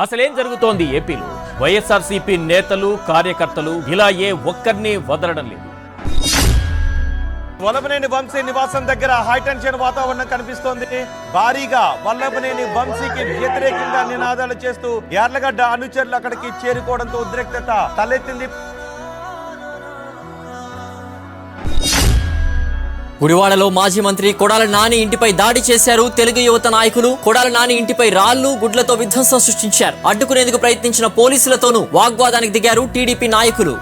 అసలేం జరుగుతోంది ఏపీలో? వైఎస్ఆర్సీపీ నేతలు కార్యకర్తలు ఇలా ఏ ఒక్కరిని వదలడం లేదు. వల్లభనేని వంశీ నివాసం దగ్గర హైటెన్షన్ వాతావరణం కనిపిస్తోంది. భారీగా వల్లభనేని వంశీకి వ్యతిరేకంగా నినాదాలు చేస్తూ యార్లగడ్డ అనుచరులు అక్కడికి చేరుకోవడంతో ఉద్రిక్తత తలెత్తింది. గుడివాడలో మాజీ మంత్రి కొడాల నాని ఇంటిపై దాడి చేశారు. తెలుగు యువత నాయకులు కొడాల నాని ఇంటిపై రాళ్ళు గుడ్లతో విధ్వంసం సృష్టించారు. అడ్డుకునేందుకు ప్రయత్నించిన పోలీసులతోనూ వాగ్వాదానికి దిగారు టీడీపీ నాయకులు.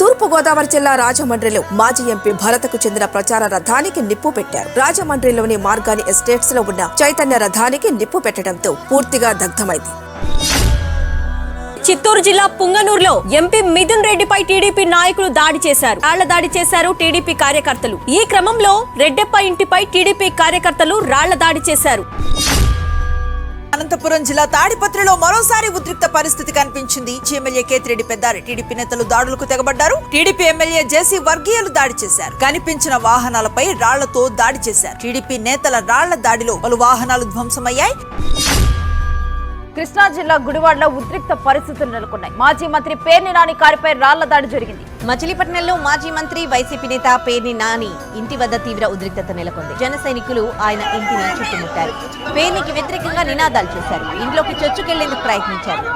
తూర్పుగోదావరి జిల్లా రాజమండ్రిలో మాజీ ఎంపీ భరతకు చెందిన ప్రచార రథానికి నిప్పు పెట్టారు. రాజమండ్రిలోని మార్గాని ఎస్టేట్స్లో ఉన్న చైతన్య రథానికి నిప్పు పెట్టడంతో పూర్తిగా దగ్ధమైంది. చిత్తూరు జిల్లా పుంగనూరులో ఎంపీ మిథున్ రెడ్డిపై టీడీపీ నాయకులు దాడి చేశారు. రాళ్ళ దాడి చేశారు టీడీపీ కార్యకర్తలు. ఈ క్రమంలో రెడ్డెప్ప ఇంటిపై టీడీపీ కార్యకర్తలు రాళ్ళ దాడి చేశారు. అనంతపురం జిల్లా తాడిపత్రిలో మరోసారి ఉద్రిక్త పరిస్థితి కనిపించింది. ఎమ్మెల్యే కేతిరెడ్డి పెద్దారి టీడీపీ నేతలు దాడులకు తెగబడ్డారు. టీడీపీ ఎమ్మెల్యే జేసీ వర్గీయులు దాడి చేశారు. కనిపించిన వాహనాలపై రాళ్ళతో దాడి చేశారు. టీడీపీ నేతల రాళ్ళ దాడిలో పలు వాహనాలు ధ్వంసమయ్యాయి. కృష్ణా జిల్లా గుడివాడలో ఉద్రిక్త పరిస్థితులు నెలకొన్నాయి. మాజీ మంత్రి పేర్ని నాని కారుపై రాళ్ళ దాడి జరిగింది. మచిలీపట్నంలో మాజీ మంత్రి వైసీపీ నేత పేర్ని నాని ఇంటి వద్ద తీవ్ర ఉద్రిక్తత నెలకొంది. జన సైనికులు ఆయన ఇంటిని చుట్టుముట్టారు. పేర్నికి వ్యతిరేకంగా నినాదాలు చేశారు. ఇంట్లోకి చొచ్చుకెళ్ళేందుకు ప్రయత్నించారు.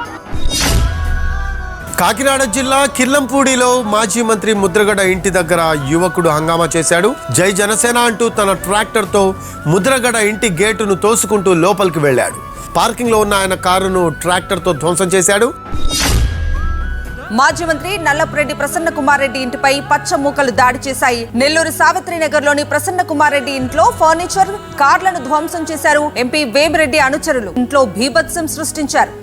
కాకినాడ జిల్లా కిర్లంపూడిలో మాజీ మంత్రి ముద్రగడ ఇంటి దగ్గర యువకుడు హంగామా చేశాడు. జై జనసేన అంటూ తన ట్రాక్టర్తో ముద్రగడ ఇంటి గేటును తోసుకుంటూ లోపలికి వెళ్ళాడు. పార్కింగ్లో ఉన్న ఆయన కారును ట్రాక్టర్తో ధ్వంసం చేశాడు. మాజీ మంత్రి నల్లపురెడ్డి ప్రసన్న కుమార్ రెడ్డి ఇంటిపై పచ్చ మూకలు దాడి చేశాయి. నెల్లూరు సావిత్రి నగర్లోని ప్రసన్న కుమార్ రెడ్డి ఇంట్లో ఫర్నిచర్ కార్లను ధ్వంసం చేశారు ఎంపీ వేమిరెడ్డి అనుచరులు. ఇంట్లో భీభత్సం సృష్టించారు.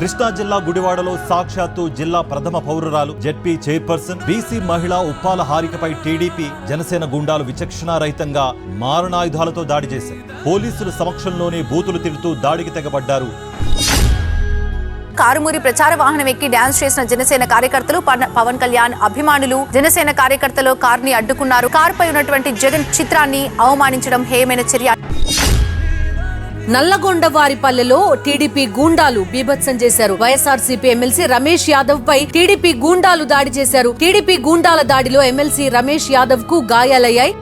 కృష్ణా జిల్లా గుడివాడలో సాక్షాత్తు జిల్లా ప్రథమ పౌరురాలు జెడ్పీ చైర్పర్సన్ బీసీ మహిళ ఉప్పాల హారికపై టీడీపీ జనసేన గుండాలు విచక్షణారహితంగా మారణాయుధాలతో దాడి చేశారు పోలీసుల సమక్షంలోనే బూతులు తిడుతూ దాడికి తెగబడ్డారు. కారుమూరి ప్రచార వాహనం ఎక్కి డాన్స్ చేసిన జనసేన కార్యకర్తలు పవన్ కళ్యాణ్ అభిమానులు జనసేన కార్యకర్తలు కార్ని అడ్డుకున్నారు. కారుపై ఉన్నటువంటి జగన్ చిత్రాన్ని అవమానించడం హేయమైన చర్య. నల్లగొండ వారిపల్లెలో టీడీపీ గూండాలు బీభత్సం చేశారు. వైఎస్ఆర్సీపీ ఎమ్మెల్సీ రమేష్ యాదవ్ పై టీడీపీ గూండాలు దాడి చేశారు. టీడీపీ గూండాల దాడిలో ఎమ్మెల్సీ రమేష్ యాదవ్కు గాయాలయ్యాయి.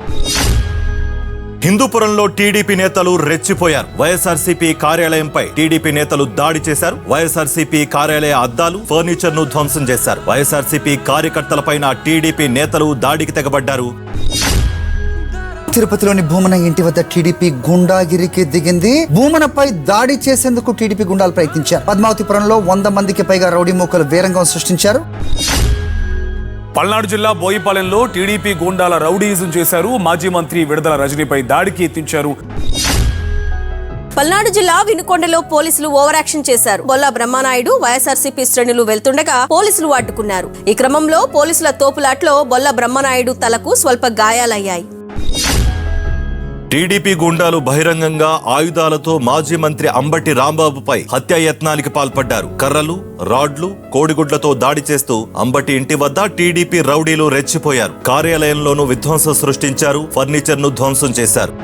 హిందూపురంలో టీడీపీ నేతలు రెచ్చిపోయారు. వైఎస్ఆర్సీపీ కార్యాలయంపై టీడీపీ నేతలు దాడి చేశారు. వైఎస్ఆర్సీపీ కార్యాలయ అద్దాలు ఫర్నిచర్ను ధ్వంసం చేశారు. వైఎస్ఆర్సీపీ కార్యకర్తలపైన టీడీపీ నేతలు దాడికి తెగబడ్డారు. తిరుపతిలోని భూమన ఇంటి వద్ద టీడీపీ గుండాగిరికి దిగింది. భూమనపై దాడి చేసేందుకు టీడీపీ గుండాలు ప్రయత్నించారు. పద్మావతిపురంలో వంద మందికి పైగా రౌడీ మూకలు వీరంగం సృష్టించారు. పల్నాడు జిల్లా బోయిపాలెంలో టీడీపీ గూండాల రౌడీయిజం చేశారు. మాజీ మంత్రి విడుదల రజనీపై దాడికి ఎత్తించారు. పల్నాడు జిల్లా వినుకొండలో పోలీసులు ఓవర్ యాక్షన్ చేశారు. బొల్ల బ్రహ్మనాయుడు వైఎస్ఆర్సీపీ శ్రేణులు వెళ్తుండగా పోలీసులు అడ్డుకున్నారు. ఈ క్రమంలో పోలీసుల తోపులాట్లో బొల్ల బ్రహ్మనాయుడు తలకు స్వల్ప గాయాలయ్యాయి. టీడీపీ గుండాలు బహిరంగంగా ఆయుధాలతో మాజీ మంత్రి అంబటి రాంబాబుపై హత్యాయత్నానికి పాల్పడ్డారు. కర్రలు రాడ్లు కోడిగుడ్లతో దాడి చేస్తూ అంబటి ఇంటి వద్ద టీడీపీ రౌడీలు రెచ్చిపోయారు. కార్యాలయంలోనూ విధ్వంసం సృష్టించారు ఫర్నిచర్ను ధ్వంసం చేశారు.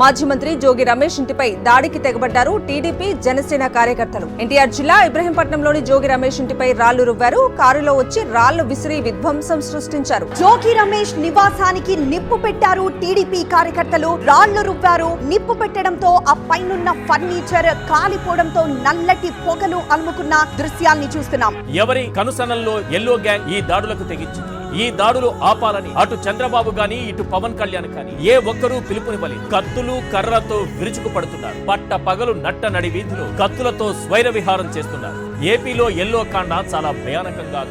మాజీ మంత్రి జోగి రమేష్ ఇంటిపై దాడికి తెగబడ్డారు టీడీపీ జనసేన కార్యకర్తలు. ఎన్టీఆర్ జిల్లా ఇబ్రహీంపట్నంలోని జోగి రమేష్ ఇంటిపై రాళ్ళు రువ్వారు. కారులో వచ్చి రాళ్ళు విసిరి విధ్వంసం సృష్టించారు. జోగి రమేష్ నివాసానికి నిప్పు పెట్టారు టీడీపీ కార్యకర్తలు. రాళ్ళు రువ్వారు. నిప్పు పెట్టడంతో ఆ పైనున్న ఫర్నిచర్ కాలిపోవడంతో నల్లటి పొగలు అలుముకున్న దృశ్యాల్ని చూస్తున్నాం. ఎవరి కనుసనల్లో ఎల్లో గ్యాంగ్ ఈ దాడులకు తెగించింది? ఈ దాడులు ఆపాలని అటు చంద్రబాబు గాని ఇటు పవన్ కళ్యాణ్ కానీ ఏ ఒక్కరూ పిలుపునివ్వలేదు. కత్తులు కర్రతో విరుచుకు పడుతున్నారు పట్ట పగలు నట్ట నడి వీధిలో కత్తులతో స్వైర విహారం చేస్తున్నారు. ఏపీలో ఎల్లో కాండ చాలా భయానకంగా